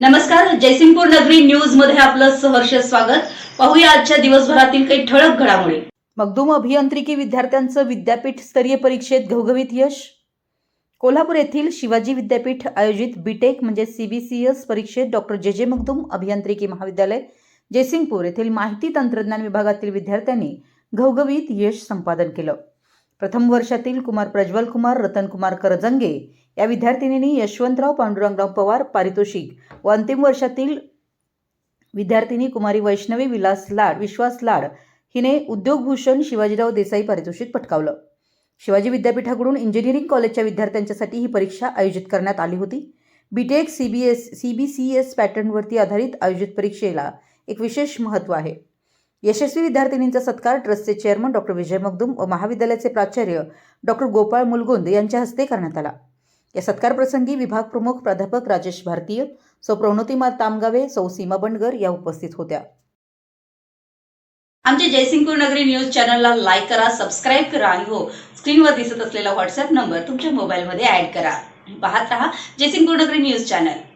नमस्कार जयसिंगपूर नगरी न्यूजमध्ये आपलं सहर्ष स्वागत. पाहूया आजच्या दिवसभरातील काही ठळक घडामोडी. मगदूम अभियांत्रिकी विद्यार्थ्यांचं विद्यापीठ स्तरीय परीक्षेत घवघवीत यश. कोल्हापूर येथील शिवाजी विद्यापीठ आयोजित बीटेक म्हणजे सीबीसीएस परीक्षेत डॉक्टर जे जे मगदूम अभियांत्रिकी महाविद्यालय जयसिंगपूर येथील माहिती तंत्रज्ञान विभागातील विद्यार्थ्यांनी घवघवीत यश संपादन केलं. प्रथम वर्षातील कुमार प्रज्वल कुमार रतनकुमार करजंगे या विद्यार्थिनींनी यशवंतराव पांडुरंगराव पवार पारितोषिक व अंतिम वर्षातील विद्यार्थिनी कुमारी वैष्णवी विलास लाड विश्वास लाड हिने उद्योगभूषण शिवाजीराव देसाई पारितोषिक पटकावलं. शिवाजी विद्यापीठाकडून इंजिनिअरिंग कॉलेजच्या विद्यार्थ्यांच्यासाठी ही परीक्षा आयोजित करण्यात आली होती. BTech C B S C B C S पॅटर्नवरती आधारित आयोजित परीक्षेला एक विशेष महत्त्व आहे. यशस्वी विद्यार्थिनींचा सत्कार ट्रस्टचे चेअरमन डॉक्टर विजय मगदूम व महाविद्यालयाचे प्राचार्य डॉक्टर गोपाळ मुलगुंद यांच्या हस्ते करण्यात आला. या सत्कार प्रसंगी विभाग प्रमुख प्राध्यापक राजेश भारतीय सौ. प्रणोतिमा तामगावे सौ. सीमा बंडगर या उपस्थित होत्या. आमच्या जयसिंगपूर नगरी न्यूज चॅनलला लाईक करा सबस्क्राईब करा आणि हो स्क्रीनवर दिसत असलेला व्हॉट्सअप नंबर तुमच्या मोबाईलमध्ये ऍड करा. पाहत रहा जयसिंगपूर नगरी न्यूज चॅनल.